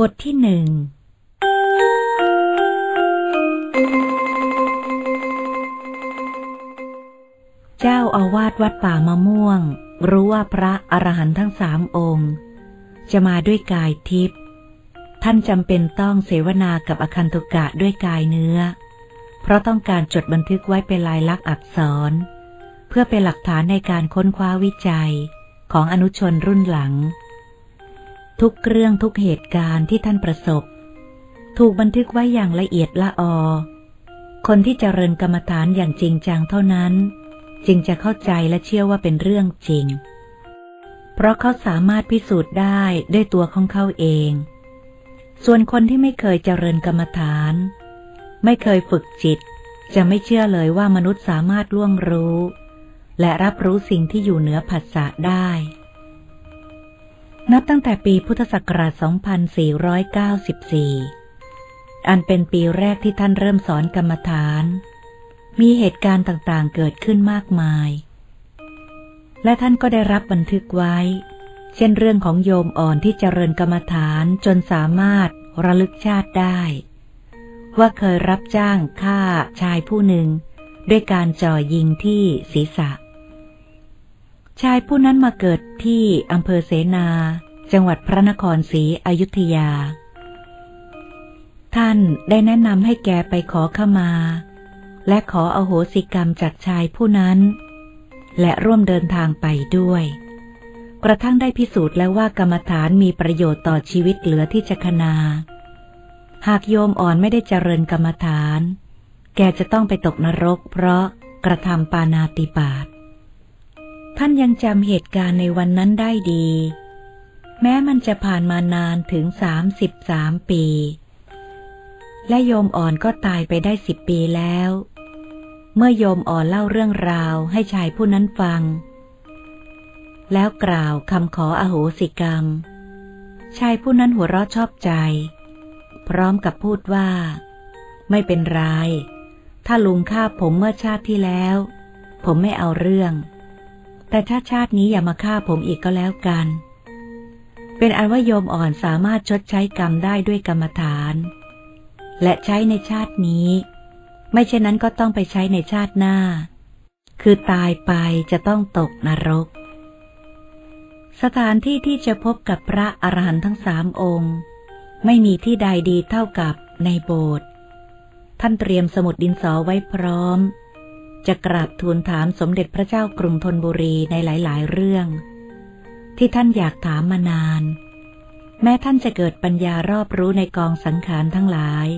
บทที่หนึ่ง เจ้าอาวาสวัดป่ามะม่วง รู้ว่าพระอรหันต์ทั้งสามองค์ จะมาด้วยกายทิพย์ ท่านจำเป็นต้องเสวนากับอคันตุกะด้วยกายเนื้อ เพราะต้องการจดบันทึกไว้เป็นลายลักษณ์อักษร เพื่อเป็นหลักฐานในการค้นคว้าวิจัยของอนุชนรุ่นหลัง ทุกเรื่องทุกเหตุการณ์ที่ท่านประสบ ถูกบันทึกไว้อย่างละเอียดละออ คนที่เจริญกรรมฐานอย่างจริงจังเท่านั้น จึงจะเข้าใจและเชื่อว่าเป็นเรื่องจริง เพราะเขาสามารถพิสูจน์ได้ด้วยตัวของเขาเอง ส่วนคนที่ไม่เคยเจริญกรรมฐาน ไม่เคยฝึกจิต จะไม่เชื่อเลยว่ามนุษย์สามารถล่วงรู้ และรับรู้สิ่งที่อยู่เหนือผัสสะได้ นับตั้งแต่ปีพุทธศักราช 2494 อันเป็นปีแรกที่ท่านเริ่มสอนกรรมฐาน มีเหตุการณ์ต่างๆเกิดขึ้นมากมาย และท่านก็ได้รับบันทึกไว้ เช่นเรื่องของโยมอ่อนที่เจริญกรรมฐานจนสามารถระลึกชาติได้ ว่าเคยรับจ้างฆ่าชายผู้หนึ่ง ด้วยการจ่อยิงที่ศีรษะ ชายผู้นั้นมาเกิดที่อำเภอเสนา จังหวัดพระนครศรีอยุธยา ท่านได้แนะนำให้แกไปขอขมา และขออโหสิกรรมจากชายผู้นั้น และร่วมเดินทางไปด้วย กระทั่งได้พิสูจน์แล้วว่ากรรมฐานมีประโยชน์ต่อชีวิตเหลือที่จะคนา หากโยมอ่อนไม่ได้เจริญกรรมฐาน แกจะต้องไปตกนรกเพราะกระทำปานาติบาต ท่านยังจำเหตุการณ์ในวันนั้นได้ดี แม้มันจะผ่านมานานถึงสามสิบสามปี และโยมอ่อนก็ตายไปได้สิบปีแล้ว เมื่อโยมอ่อนเล่าเรื่องราวให้ชายผู้นั้นฟัง แล้วกล่าวคำขออโหสิกรรม ชายผู้นั้นหัวเราะชอบใจ พร้อมกับพูดว่า ไม่เป็นไร ถ้าลุงฆ่าผมเมื่อชาติที่แล้ว ผมไม่เอาเรื่อง แต่ถ้าชาตินี้อย่ามาฆ่าผมอีกก็แล้วกัน เป็นอันว่าโยมอ่อนสามารถชดใช้กรรมได้ด้วยกรรมฐาน และใช้ในชาตินี้ ไม่เช่นนั้นก็ต้องไปใช้ในชาติหน้า คือตายไปจะต้องตกนรก สถานที่ที่จะพบกับพระอรหันต์ทั้งสามองค์ ไม่มีที่ใดดีเท่ากับในโบสถ์ท่านเตรียมสมุดดินสอไว้พร้อม จะกราบทูลถามสมเด็จพระเจ้ากรุงธนบุรีในหลาย ๆ เรื่อง ที่ท่านอยากถามมานาน แม้ท่านจะเกิดปัญญารอบรู้ในกองสังขารทั้งหลาย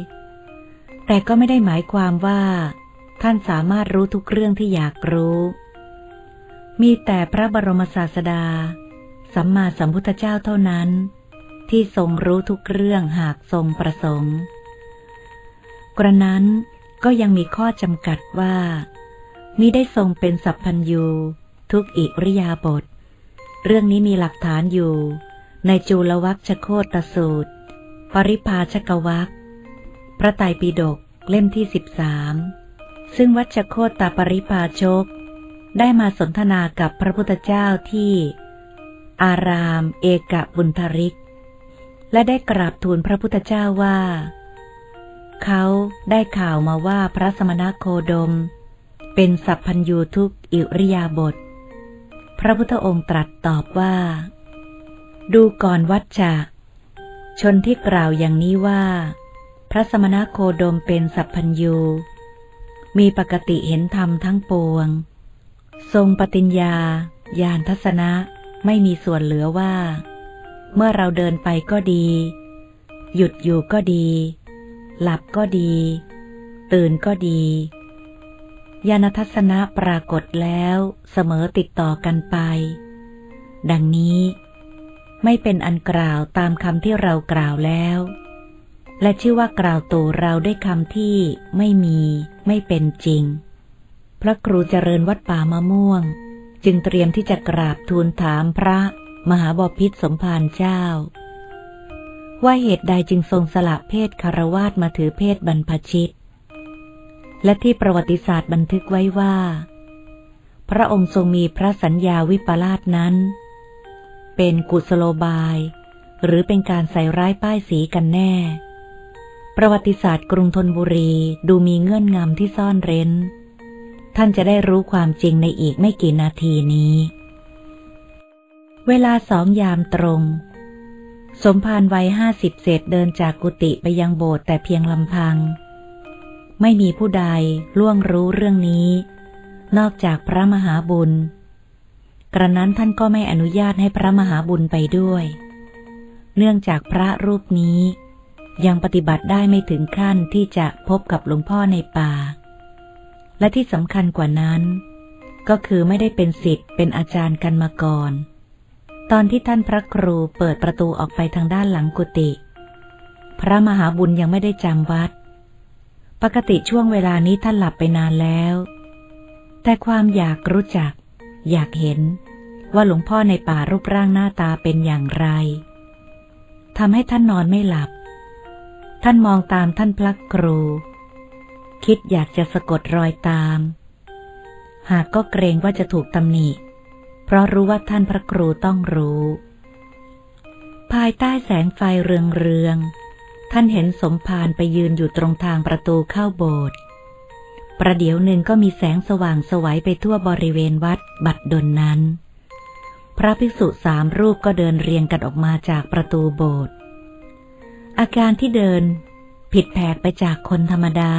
แต่ก็ไม่ได้หมายความว่า ท่านสามารถรู้ทุกเรื่องที่อยากรู้ มีแต่พระบรมศาสดา สัมมาสัมพุทธเจ้าเท่านั้น ที่ทรงรู้ทุกเรื่องหากทรงประสงค์ กระนั้นก็ยังมีข้อจำกัดว่า มิได้ทรงเป็นสัพพัญยูทุกอิริยาบถเรื่องนี้มีหลักฐานอยู่ ในจูลวัคชโคตสูตร ปริพาชกวัคพระไตรปิฎกเล่มที่สิบสามซึ่งวัชโคตปริพาชก ได้มาสนทนากับพระพุทธเจ้าที่ อารามเอกบุญทริก และได้กราบทูลพระพุทธเจ้าว่า เขาได้ข่าวมาว่าพระสมณโคดม เป็นสัพพัญยูทุกอิริยาบถพระพุทธองค์ตรัสตอบว่า ดูก่อนวัจจะชนที่กล่าวอย่างนี้ว่า พระสมณโคดมเป็นสัพพัญยูมีปกติเห็นธรรมทั้งปวง ทรงปฏิญญา ญาณทัศนะไม่มีส่วนเหลือว่า เมื่อเราเดินไปก็ดี หยุดอยู่ก็ดี หลับก็ดี ตื่นก็ดี ญาณทัศนะปรากฏแล้วเสมอติดต่อกันไป ดังนี้ไม่เป็นอันกล่าวตามคำที่เรากล่าวแล้ว และชื่อว่ากล่าวตู่เราได้คำที่ไม่มีไม่เป็นจริง พระครูเจริญวัดป่ามะม่วง จึงเตรียมที่จะกราบทูลถามพระมหาบพิษสมภารเจ้า ว่าเหตุใดจึงทรงสละเพศคารวาสมาถือเพศบรรพชิต และที่ประวัติศาสตร์บันทึกไว้ว่า พระองค์ทรงมีพระสัญญาวิปลาสนั้น เป็นกุศโลบาย หรือเป็นการใส่ร้ายป้ายสีกันแน่ ประวัติศาสตร์กรุงธนบุรีดูมีเงื่อนงำที่ซ่อนเร้น ท่านจะได้รู้ความจริงในอีกไม่กี่นาทีนี้ เวลาสองยามตรง สมภารวัยห้าสิบเศษเดินจากกุฏิไปยังโบสถ์แต่เพียงลำพัง ไม่มีผู้ใดล่วงรู้เรื่องนี้ นอกจากพระมหาบุญ กระนั้นท่านก็ไม่อนุญาตให้พระมหาบุญไปด้วย เนื่องจากพระรูปนี้ ยังปฏิบัติได้ไม่ถึงขั้นที่จะพบกับหลวงพ่อในป่า และที่สำคัญกว่านั้น ก็คือไม่ได้เป็นสิทธิ์เป็นอาจารย์กันมาก่อน ตอนที่ท่านพระครูเปิดประตูออกไปทางด้านหลังกุฏิพระมหาบุญยังไม่ได้จำวัด ปกติช่วงเวลานี้ท่านหลับไปนานแล้ว แต่ความอยากรู้จัก อยากเห็น ว่าหลวงพ่อในป่ารูปร่างหน้าตาเป็นอย่างไรทำให้ท่านนอนไม่หลับ ท่านมองตามท่านพระครู คิดอยากจะสะกดรอยตาม หากก็เกรงว่าจะถูกตำหนิ เพราะรู้ว่าท่านพระครูต้องรู้ ภายใต้แสงไฟเรืองเรือง ท่านเห็นสมภารไปยืนอยู่ตรงทางประตูเข้าโบสถ์ ประเดี๋ยวหนึ่งก็มีแสงสว่างสวัยไปทั่วบริเวณวัดบัดดลนนั้น พระภิกษุสามรูปก็เดินเรียงกันออกมาจากประตูโบสถ์ อาการที่เดินผิดแผกไปจากคนธรรมดา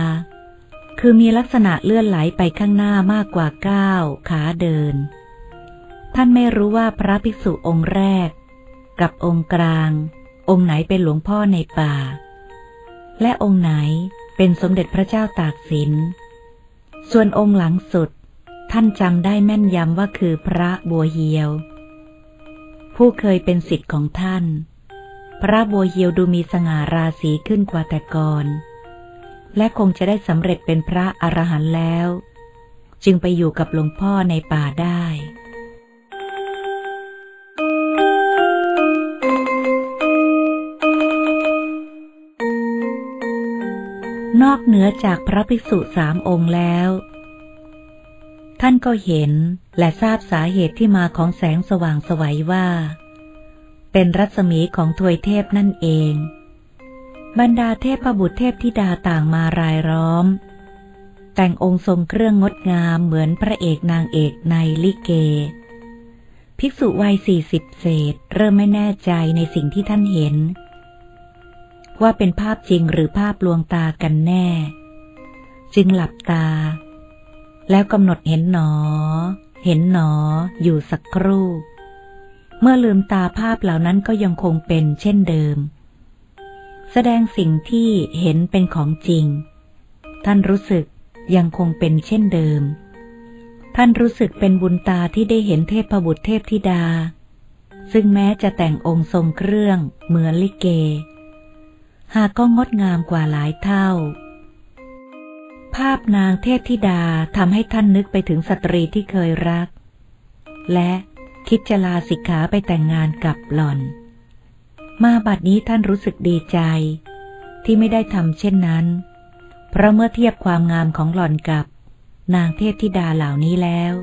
คือมีลักษณะเลื่อนไหลไปข้างหน้ามากกว่าก้าวขาเดิน ท่านไม่รู้ว่าพระภิกษุองค์แรก กับองค์กลาง องค์ไหนเป็นหลวงพ่อในป่า และองค์ไหนเป็นสมเด็จพระเจ้าตากสิน ส่วนองค์หลังสุด ท่านจำได้แม่นยำว่าคือพระบัวเฮียว ผู้เคยเป็นสิทธิ์ของท่าน พระบัวเฮียวดูมีสง่าราศีขึ้นกว่าแต่ก่อน และคงจะได้สำเร็จเป็นพระอรหันต์แล้ว จึงไปอยู่กับหลวงพ่อในป่าได้ นอกเหนือจากพระภิกษุสามองค์แล้ว ท่านก็เห็นและทราบสาเหตุที่มาของแสงสว่างสวัยว่า เป็นรัศมีของทวยเทพนั่นเอง บรรดาเทพประบุตรเทพธิดาต่างมารายล้อม แต่งองค์ทรงเครื่องงดงามเหมือนพระเอกนางเอกในลิเก ภิกษุวัยสี่สิบเศษ เริ่มไม่แน่ใจในสิ่งที่ท่านเห็น ว่าเป็นภาพจริงหรือภาพลวงตากันแน่ จึงหลับตา แล้วกำหนดเห็นหนอ เห็นหนอ อยู่สักครู่ เมื่อลืมตาภาพเหล่านั้นก็ยังคงเป็นเช่นเดิม แสดงสิ่งที่เห็นเป็นของจริง ท่านรู้สึกยังคงเป็นเช่นเดิม ท่านรู้สึกเป็นบุญตาที่ได้เห็นเทพบุตรเทพธิดา ซึ่งแม้จะแต่งองค์ทรงเครื่องเหมือนลิเก หากก็งดงามกว่าหลายเท่า ภาพนางเทพธิดาทำให้ท่านนึกไปถึงสตรีที่เคยรัก และคิดจะลาสิกขาไปแต่งงานกับหล่อน มาบัดนี้ท่านรู้สึกดีใจ ที่ไม่ได้ทำเช่นนั้น เพราะเมื่อเทียบความงามของหล่อนกับ นางเทพธิดาเหล่านี้แล้ว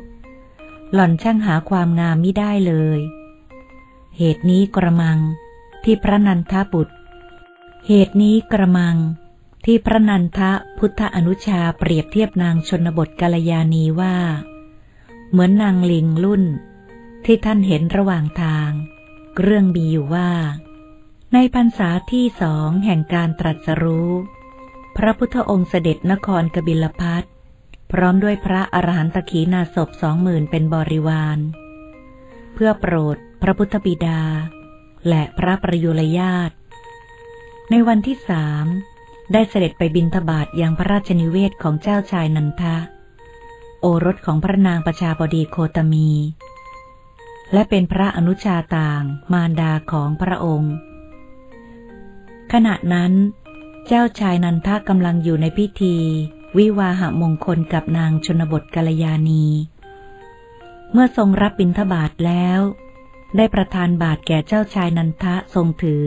หล่อนช่างหาความงามไม่ได้เลย เหตุนี้กระมังที่พระนันทบุตร เหตุนี้กระมัง ที่พระนันทะพุทธอนุชาเปรียบเทียบนางชนบทกาลยานีว่า เหมือนนางลิงรุ่น ที่ท่านเห็นระหว่างทาง เรื่องมีอยู่ว่า ในพรรษาที่สองแห่งการตรัสรู้ พระพุทธองค์เสด็จนครกบิลพัทพร้อมด้วยพระอรหันตขีนาศพสองหมื่นเป็นบริวาร เพื่อโปรดพระพุทธบิดา และพระประยุรญาต ในวันที่สามได้เสด็จไปบินทบาทยังพระราชนิเวศของเจ้าชายนันทะ โอรสของพระนางประชาบดีโคตมี และเป็นพระอนุชาต่างมารดาของพระองค์ ขณะนั้น เจ้าชายนันทะกำลังอยู่ในพิธี วิวาหมงคลกับนางชนบทกาลยานี เมื่อทรงรับบิณฑบาตแล้ว ได้ประทานบาตรแก่เจ้าชายนันทะทรงถือ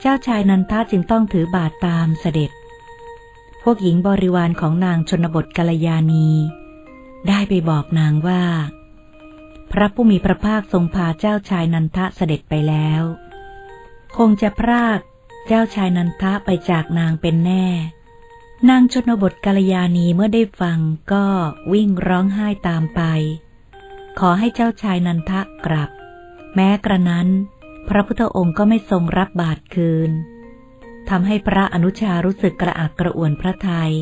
เจ้าชายนันทะจึงต้องถือบาตรตามเสด็จ พวกหญิงบริวารของนางชนบทกาลยานีได้ไปบอกนางว่า พระผู้มีพระภาคทรงพาเจ้าชายนันทะเสด็จไปแล้ว คงจะพรากเจ้าชายนันทะไปจากนางเป็นแน่ นางชนบทกาลยานีเมื่อได้ฟังก็วิ่งร้องไห้ตามไป ขอให้เจ้าชายนันทะกลับ แม้กระนั้น พระพุทธองค์ก็ไม่ทรงรับบาตรคืนทำให้พระอนุชารู้สึกกระอักกระอ่วนพระทยัย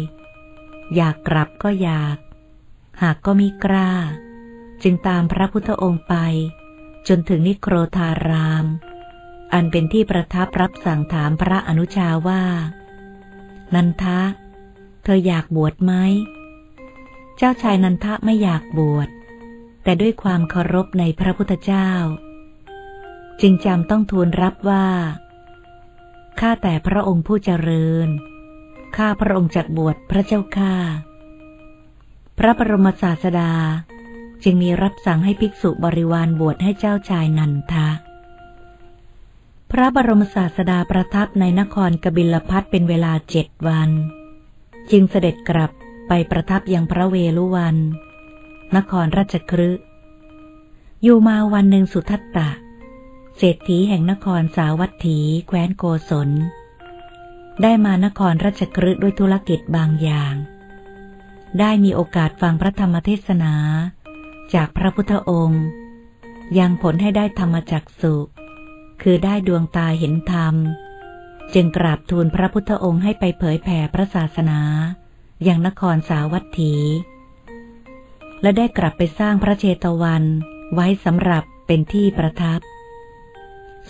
อยากกลับก็อยาก หากก็มิกล้า จึงตามพระพุทธองค์ไป จนถึงนิโครธาราม อันเป็นที่ประทับรับสั่งถามพระอนุชาว่า นันทะ เธออยากบวชไหม เจ้าชายนันทะไม่อยากบวช แต่ด้วยความเคารพในพระพุทธเจ้า จึงจำต้องทูลรับว่า ข้าแต่พระองค์ผู้เจริญ ข้าพระองค์จักบวชพระเจ้าข้า พระบรมศาสดา จึงมีรับสั่งให้ภิกษุบริวารบวชให้เจ้าชายนันทะ พระบรมศาสดาประทับในนครกบิลพัทเป็นเวลาเจ็ดวัน จึงเสด็จกลับไปประทับยังพระเวลุวัน นครราชครึอยู่มาวันหนึ่งสุทัตตะ เศรษฐีแห่งนครสาวัตถี แคว้นโกศล ได้มานครราชกฤห์ด้วยธุรกิจบางอย่าง ได้มีโอกาสฟังพระธรรมเทศนา จากพระพุทธองค์ ยังผลให้ได้ธรรมจักสุคือได้ดวงตาเห็นธรรม จึงกราบทูลพระพุทธองค์ให้ไปเผยแผ่พระศาสนา อย่างนครสาวัตถี และได้กลับไปสร้างพระเจตวันไว้สำหรับเป็นที่ประทับ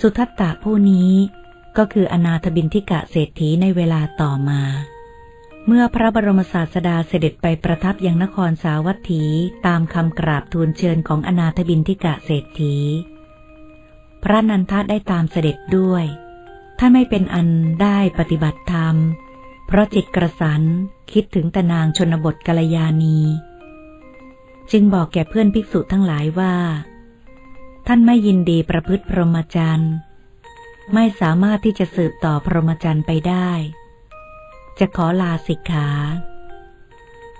สุทัตตะผู้นี้ก็คืออนาถบินทิกะเศรษฐีในเวลาต่อมา เมื่อพระบรมศาสดาเสด็จไปประทับยังนครสาวัตถีตามคำกราบทูลเชิญของอนาถบินทิกะเศรษฐี พระนันทะได้ตามเสด็จด้วย ท่านไม่เป็นอันได้ปฏิบัติธรรม เพราะจิตกระสันคิดถึงตนางชนบทกัลยาณีจึงบอกแก่เพื่อนภิกษุทั้งหลายว่า ท่านไม่ยินดีประพฤติพรหมจรรย์ ไม่สามารถที่จะสืบต่อพรหมจรรย์ไปได้ จะขอลาสิกขา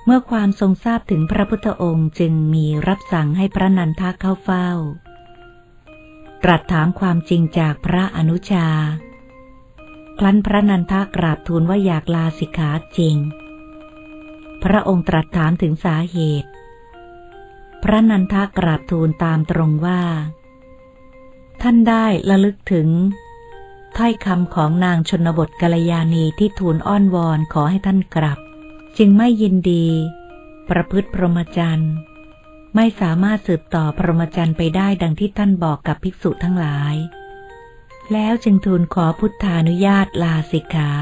เมื่อความทรงทราบถึงพระพุทธองค์จึงมีรับสั่งให้พระนันทะเข้าเฝ้า ตรัสถามความจริงจากพระอนุชา ครั้นพระนันทะกราบทูลว่าอยากลาสิกขาจริง พระองค์ตรัสถามถึงสาเหตุ พระนันทะกราบทูลตามตรงว่า ท่านได้ระลึกถึงถ้อยคำของนางชนบทกัลยาณีที่ทูลอ้อนวอนขอให้ท่านกลับ จึงไม่ยินดี ประพฤติพรหมจรรย์ ไม่สามารถสืบต่อพรหมจรรย์ไปได้ดังที่ท่านบอกกับภิกษุทั้งหลาย แล้วจึงทูลขอพุทธานุญาตลาสิกขา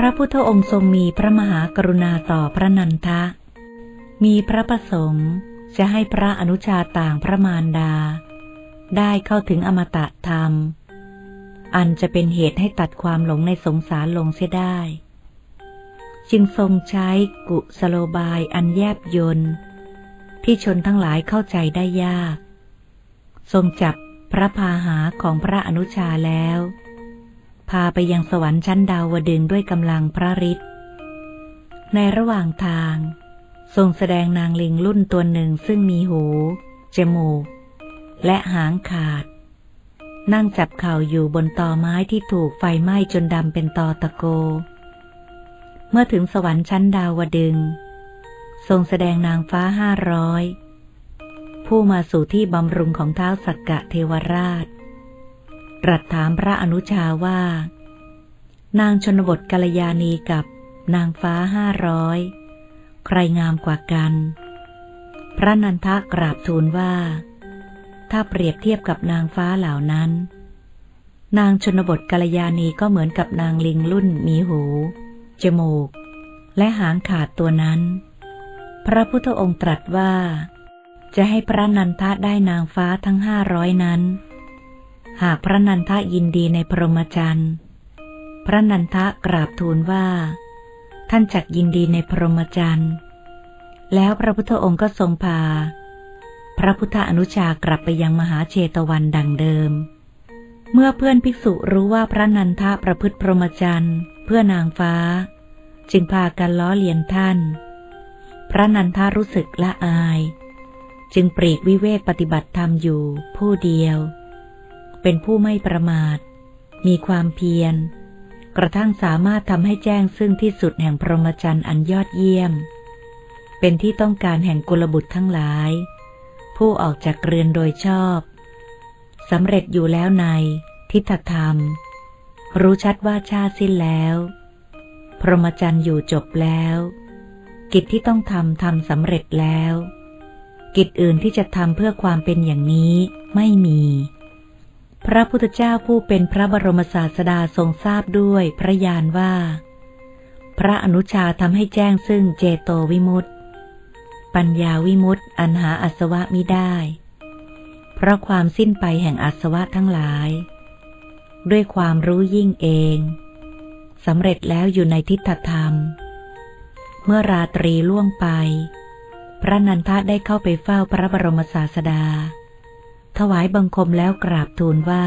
พระพุทธองค์ทรงมีพระมหากรุณาต่อพระนันทะ มีพระประสงค์จะให้พระอนุชาต่างพระมารดา ได้เข้าถึงอมตะธรรม อันจะเป็นเหตุให้ตัดความหลงในสงสารลงเสียได้ จึงทรงใช้กุสโลบายอันแยบยนที่ชนทั้งหลายเข้าใจได้ยาก ทรงจับพระพาหาของพระอนุชาแล้ว พาไปยังสวรรค์ชั้นดาวดึงด้วยกำลังพระฤทธิ์ ในระหว่างทาง ทรงแสดงนางลิงรุ่นตัวหนึ่งซึ่งมีหู จมูก และหางขาด นั่งจับเข่าอยู่บนตอไม้ที่ถูกไฟไหม้จนดำเป็นตอตะโก เมื่อถึงสวรรค์ชั้นดาวดึง ทรงแสดงนางฟ้าห้าร้อยผู้มาสู่ที่บำรุงของเท้าสักกะเทวราช รัสถามพระอนุชาว่า นางชนบทกัลยาณีกับนางฟ้าห้าร้อยใครงามกว่ากัน พระนันทะกราบทูลว่า ถ้าเปรียบเทียบกับนางฟ้าเหล่านั้น นางชนบทกัลยาณีก็เหมือนกับนางลิงรุ่นมีหู จมูก และหางขาดตัวนั้น พระพุทธองค์ตรัสว่า จะให้พระนันทะได้นางฟ้าทั้งห้าร้อยนั้น หากพระนันทะยินดีในพรหมจรรย์พระนันทะกราบทูลว่า ท่านจักยินดีในพรหมจรรย์แล้วพระพุทธองค์ก็ทรงพา พระพุทธอนุชากลับไปยังมหาเชตวันดังเดิม เมื่อเพื่อนภิกษุรู้ว่าพระนันทะประพฤติพรหมจรรย์เพื่อนางฟ้า จึงพากันล้อเลียนท่าน พระนันทารู้สึกละอาย จึงปรีกวิเวกปฏิบัติธรรมอยู่ผู้เดียว เป็นผู้ไม่ประมาท มีความเพียร กระทั่งสามารถทำให้แจ้งซึ่งที่สุดแห่งพรหมจรรย์อันยอดเยี่ยม เป็นที่ต้องการแห่งกุลบุตรทั้งหลาย ผู้ออกจากเรือนโดยชอบสำเร็จอยู่แล้วใน ทิฏฐธรรม รู้ชัดว่าชาสิ้นแล้ว พรหมจรรย์อยู่จบแล้ว กิจที่ต้องทำทำสำเร็จแล้ว กิจอื่นที่จะทำเพื่อความเป็นอย่างนี้ไม่มี พระพุทธเจ้าผู้เป็นพระบรมศาสดาทรงทราบด้วยพระญาณว่า พระอนุชาทำให้แจ้งซึ่งเจโตวิมุตติ ปัญญาวิมุตติอันหาอัสวะมิได้ เพราะความสิ้นไปแห่งอาสวะทั้งหลาย ด้วยความรู้ยิ่งเองสำเร็จแล้วอยู่ในทิฏฐธรรม เมื่อราตรีล่วงไป พระนันทะได้เข้าไปเฝ้าพระบรมศาสดา ถวายบังคมแล้วกราบทูลว่า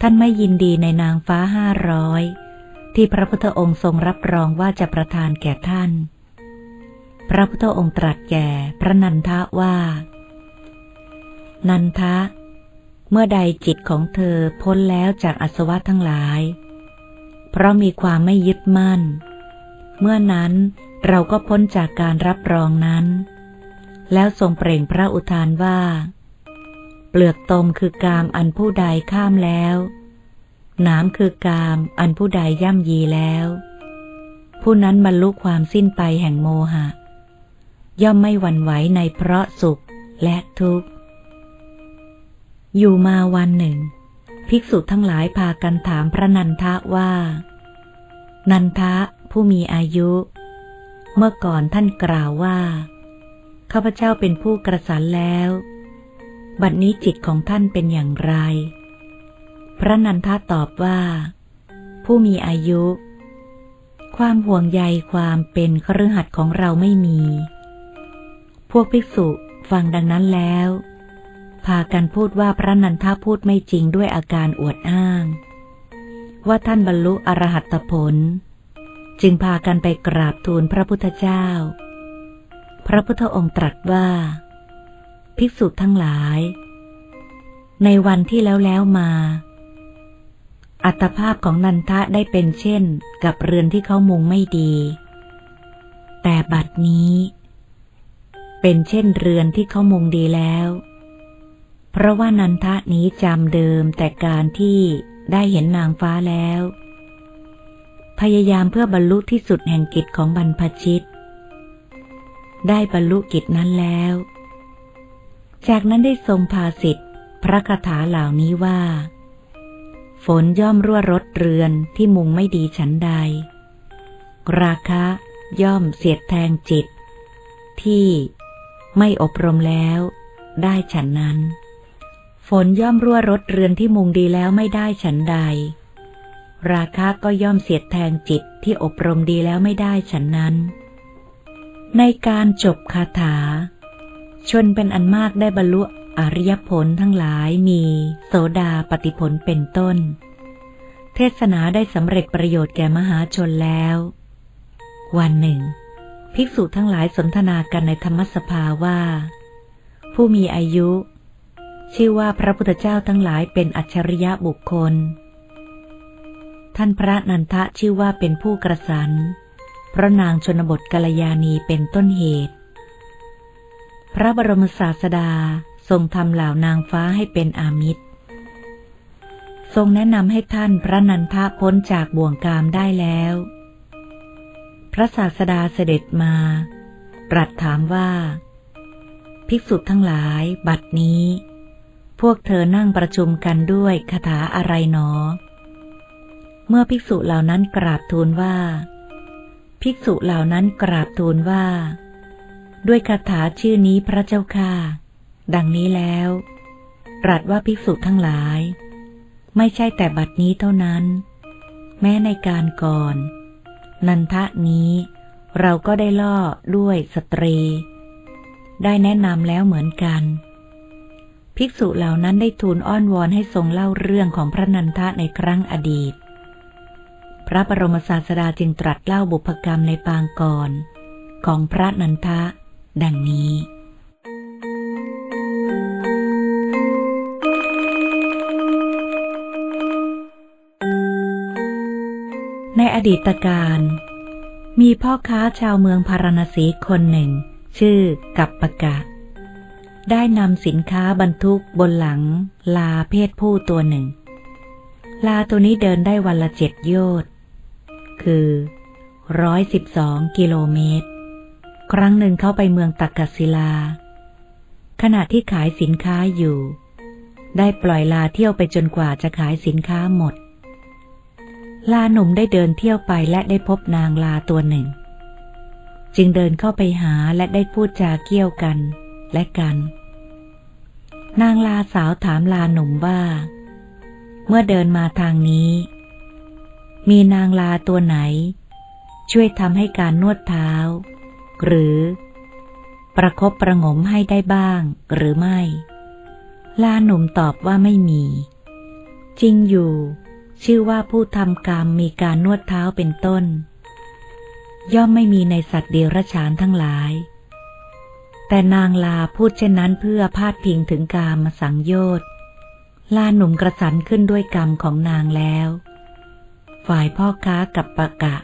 ท่านไม่ยินดีในนางฟ้าห้าร้อยที่พระพุทธองค์ทรงรับรองว่าจะประทานแก่ท่าน พระพุทธองค์ตรัสแก่พระนันทะว่า นันทะ เมื่อใดจิตของเธอพ้นแล้วจากอสวะทั้งหลาย เพราะมีความไม่ยึดมั่น เมื่อนั้นเราก็พ้นจากการรับรองนั้น แล้วทรงเปล่งพระอุทานว่า เปลือกตมคือกามอันผู้ใดข้ามแล้วน้ำคือกามอันผู้ใดย่ำยีแล้ว ผู้นั้นบรรลุความสิ้นไปแห่งโมหะ ย่อมไม่หวั่นไหวในเพราะสุขและทุกข์ อยู่มาวันหนึ่ง ภิกษุทั้งหลายพากันถามพระนันทะว่า นันทะผู้มีอายุ เมื่อก่อนท่านกล่าวว่า ข้าพเจ้าเป็นผู้กระสันแล้ว บัดนี้จิตของท่านเป็นอย่างไร พระนันทะตอบว่า ผู้มีอายุ ความห่วงใยความเป็นครือหัดของเราไม่มี พวกภิกษุฟังดังนั้นแล้ว พากันพูดว่าพระนันทาพูดไม่จริงด้วยอาการอวดอ้าง ว่าท่านบรรลุอรหัตผล จึงพากันไปกราบทูลพระพุทธเจ้า พระพุทธองค์ตรัสว่า ภิกษุทั้งหลาย ในวันที่แล้วแล้วมา อัตภาพของนันทะได้เป็นเช่นกับเรือนที่เขามุงไม่ดี แต่บัดนี้ เป็นเช่นเรือนที่เขามุงดีแล้ว เพราะว่านันทะนี้จำเดิมแต่การที่ได้เห็นนางฟ้าแล้ว พยายามเพื่อบรรลุที่สุดแห่งกิจของบรรพชิต ได้บรรลุกิจนั้นแล้ว จากนั้นได้ทรงพาสิทธิพระคาถาเหล่านี้ว่า ฝนย่อมรั่วรถเรือนที่มุงไม่ดีฉันใด ราคะย่อมเสียดแทงจิต ที่ไม่อบรมแล้วได้ฉันนั้น ฝนย่อมรั่วรถเรือนที่มุงดีแล้วไม่ได้ฉันใด ราคะก็ย่อมเสียดแทงจิตที่อบรมดีแล้วไม่ได้ฉันนั้น ในการจบคาถา ชนเป็นอันมากได้บรรลุอริยผลทั้งหลายมีโสดาปฏิผลเป็นต้น เทศนาได้สำเร็จประโยชน์แก่มหาชนแล้ว วันหนึ่ง ภิกษุทั้งหลายสนทนากันในธรรมสภาว่า ผู้มีอายุ ชื่อว่าพระพุทธเจ้าทั้งหลายเป็นอัจฉริยะบุคคล ท่านพระนันทะชื่อว่าเป็นผู้กระสันเพราะนางชนบทกัลยาณีเป็นต้นเหตุ พระบรมศาสดาทรงทำเหล่านางฟ้าให้เป็นอามิตร ทรงแนะนำให้ท่านพระนันทะพ้นจากบ่วงกามได้แล้ว พระศาสดาเสด็จมา ตรัสถามว่า ภิกษุทั้งหลายบัดนี้ พวกเธอนั่งประชุมกันด้วยคาถาอะไรหนอ เมื่อภิกษุเหล่านั้นกราบทูลว่า ภิกษุเหล่านั้นกราบทูลว่า ด้วยคาถาชื่อนี้พระเจ้าค่ะ ดังนี้แล้วตรัสว่าภิกษุทั้งหลาย ไม่ใช่แต่บัดนี้เท่านั้น แม้ในการก่อน นันทะนี้เราก็ได้ล่อด้วยสตรี ได้แนะนำแล้วเหมือนกัน ภิกษุเหล่านั้นได้ทูลอ้อนวอนให้ทรงเล่าเรื่องของพระนันทะในครั้งอดีต พระบรมศาสดาจึงตรัสเล่าบุพกรรมในปางก่อน ของพระนันทะ ดังนี้ ในอดีตการ มีพ่อค้าชาวเมืองพาราณสีคนหนึ่ง ชื่อกัปปะกะ ได้นำสินค้าบรรทุกบนหลัง ลาเพศผู้ตัวหนึ่ง ลาตัวนี้เดินได้วันละเจ็ดโยชน์คือร้อยสิบสองกิโลเมตร ครั้งหนึ่งเข้าไปเมืองตักกศิลา ขณะที่ขายสินค้าอยู่ ได้ปล่อยลาเที่ยวไปจนกว่าจะขายสินค้าหมด ลาหนุ่มได้เดินเที่ยวไปและได้พบนางลาตัวหนึ่ง จึงเดินเข้าไปหาและได้พูดจาเกี่ยวกันและกัน นางลาสาวถามลาหนุ่มว่า เมื่อเดินมาทางนี้ มีนางลาตัวไหน ช่วยทำให้การนวดเท้า หรือ ประคบประงมให้ได้บ้างหรือไม่ ลาหนุ่มตอบว่าไม่มี จริงอยู่ ชื่อว่าผู้ทำกรรมมีการนวดเท้าเป็นต้น ย่อมไม่มีในสัตว์เดรัจฉานทั้งหลาย แต่นางลาพูดเช่นนั้นเพื่อพาดพิงถึงกามสังโยชน์ลาหนุ่มกระสันขึ้นด้วยกรรมของนางแล้ว ฝ่ายพ่อค้ากับปะกะ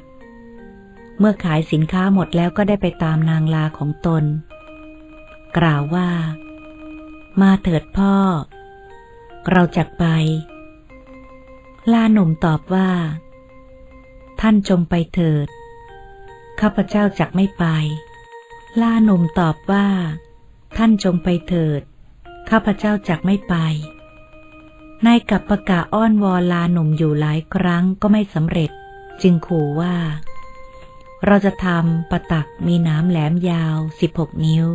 เมื่อขายสินค้าหมดแล้วก็ได้ไปตามนางลาของตน กล่าวว่า มาเถิดพ่อ เราจะไป ลาหนุ่มตอบว่า ท่านจงไปเถิด ข้าพเจ้าจักไม่ไป ลาหนุ่มตอบว่า ท่านจงไปเถิด ข้าพเจ้าจักไม่ไป นายกับประกาอ้อนวอนลาหนุ่มอยู่หลายครั้งก็ไม่สำเร็จ จึงขู่ว่า เราจะทำประตักมีน้ำแหลมยาวสิบหกนิ้ว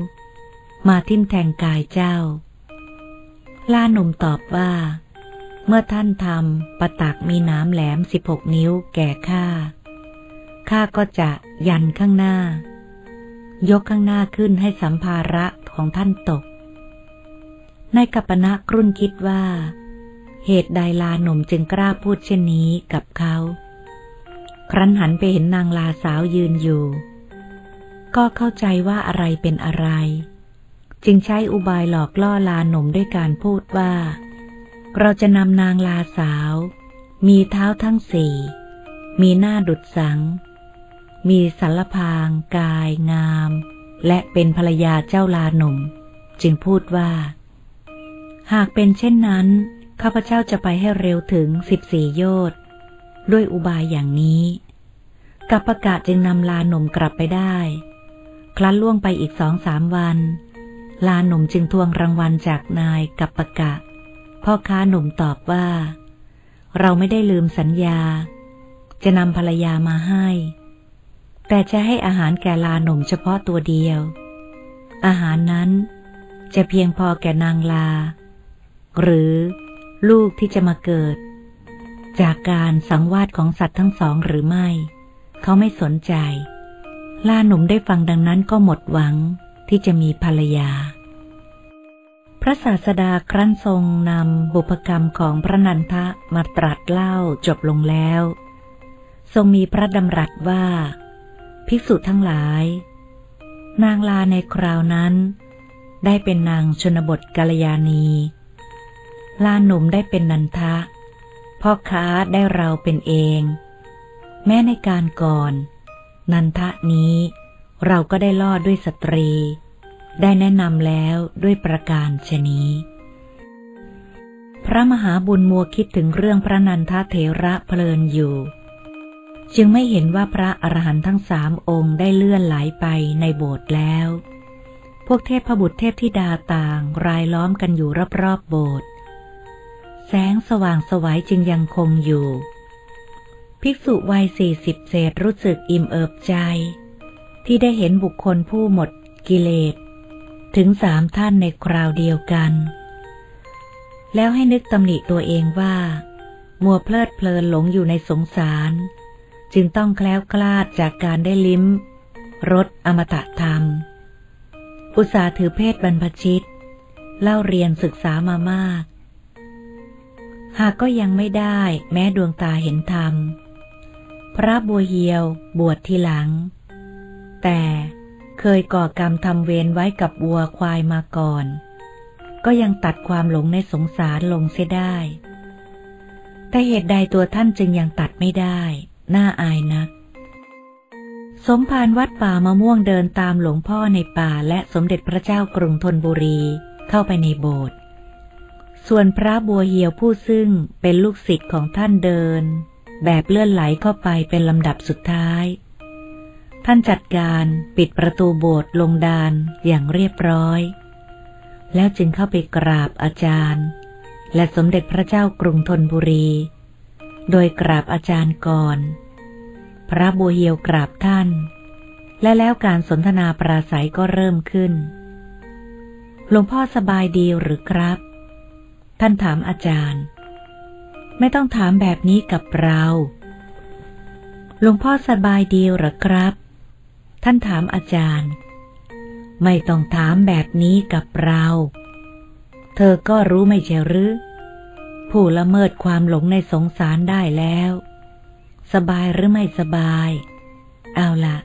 มาทิ่มแทงกายเจ้าลาหนุ่มตอบว่า เมื่อท่านทำประตักมีน้ำแหลมสิบหกนิ้วแก่ข้า ข้าก็จะยันข้างหน้า ยกข้างหน้าขึ้นให้สัมภาระของท่านตก ในกัปปณะกรุ่นคิดว่า เหตุใดลาหนุ่มจึงกล้าพูดเช่นนี้กับเขา ครั้นหันไปเห็นนางลาสาวยืนอยู่ ก็เข้าใจว่าอะไรเป็นอะไร จึงใช้อุบายหลอกล่อลาหนุ่มด้วยการพูดว่า เราจะนำนางลาสาว มีเท้าทั้งสี่ มีหน้าดุดสัง มีสัลพาง กาย งาม และเป็นภรรยาเจ้าลาหนุ่ม จึงพูดว่า หากเป็นเช่นนั้น ข้าพเจ้าจะไปให้เร็วถึงสิบสี่โยชน์ ด้วยอุบายอย่างนี้กับประกาศจึงนำลาหนุ่มกลับไปได้คลั้นล่วงไปอีกสองสามวัน ลาหนุ่มจึงทวงรางวัลจากนายกับประกาศพ่อค้าหนุ่มตอบว่า เราไม่ได้ลืมสัญญา จะนำภรรยามาให้ แต่จะให้อาหารแก่ลาหนุ่มเฉพาะตัวเดียว อาหารนั้นจะเพียงพอแก่นางลา หรือลูกที่จะมาเกิด จากการสังวาสของสัตว์ทั้งสองหรือไม่ เขาไม่สนใจลาหนุ่มได้ฟังดังนั้นก็หมดหวังที่จะมีภรรยา พระศาสดาครั้นทรงนำบุพกรรมของพระนันทะมาตรัสเล่าจบลงแล้ว ทรงมีพระดำรัสว่า ภิกษุทั้งหลาย นางลาในคราวนั้น ได้เป็นนางชนบทกาลยานี ลาหนุ่มได้เป็นนันทะ พ่อค้าได้เราเป็นเอง แม้ในการก่อน นันทะนี้เราก็ได้ลอดด้วยสตรี ได้แนะนำแล้วด้วยประการชนี้ พระมหาบุญมัวคิดถึงเรื่องพระนันทเถระเพลินอยู่ จึงไม่เห็นว่าพระอรหันต์ทั้งสามองค์ได้เลื่อนไหลไปในโบสถ์แล้ว พวกเทพบุตรเทพธิดาต่างรายล้อมกันอยู่รอบๆโบสถ์ แสงสว่างสวัยจึงยังคงอยู่ ภิกษุวัยสี่สิบเศษรู้สึกอิ่มเอิบใจ ที่ได้เห็นบุคคลผู้หมดกิเลส ถึงสามท่านในคราวเดียวกัน แล้วให้นึกตำหนิตัวเองว่า มัวเพลิดเพลินหลงอยู่ในสงสาร จึงต้องแคล้วคลาดจากการได้ลิ้มรสอมตะธรรม อุตสาถือเพศบรรพชิต เล่าเรียนศึกษามามาก หากก็ยังไม่ได้แม้ดวงตาเห็นธรรม พระบัวเหียวบวชทีหลัง แต่เคยก่อกรรมทำเวรไว้กับวัวควายมาก่อน ก็ยังตัดความหลงในสงสารลงเสียได้ แต่เหตุใดตัวท่านจึงยังตัดไม่ได้ น่าอายนัก สมภารวัดป่ามะม่วงเดินตามหลวงพ่อในป่าและสมเด็จพระเจ้ากรุงธนบุรีเข้าไปในโบสถ์ ส่วนพระบัวเหียวผู้ซึ่งเป็นลูกศิษย์ของท่านเดิน แบบเลื่อนไหลเข้าไปเป็นลำดับสุดท้าย ท่านจัดการปิดประตูโบสถ์ลงดานอย่างเรียบร้อย แล้วจึงเข้าไปกราบอาจารย์ และสมเด็จพระเจ้ากรุงธนบุรี โดยกราบอาจารย์ก่อน พระบัวเหียวกราบท่าน และแล้วการสนทนาปราศัยก็เริ่มขึ้นหลวงพ่อสบายดีหรือครับ ท่านถามอาจารย์ ไม่ต้องถามแบบนี้กับเราหลวงพ่อสบายดีหรือครับ ท่านถามอาจารย์ ไม่ต้องถามแบบนี้กับเรา เธอก็รู้ไม่ใช่หรือ ผู้ละเมิดความหลงในสงสารได้แล้ว สบายหรือไม่สบาย เอาละ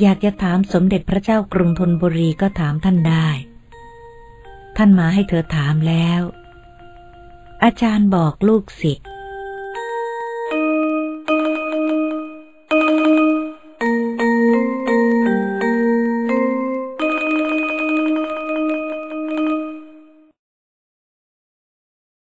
อยากจะถามสมเด็จพระเจ้ากรุงธนบุรีก็ถามท่านได้ ท่านมาให้เธอถามแล้ว อาจารย์บอกลูกศิษย์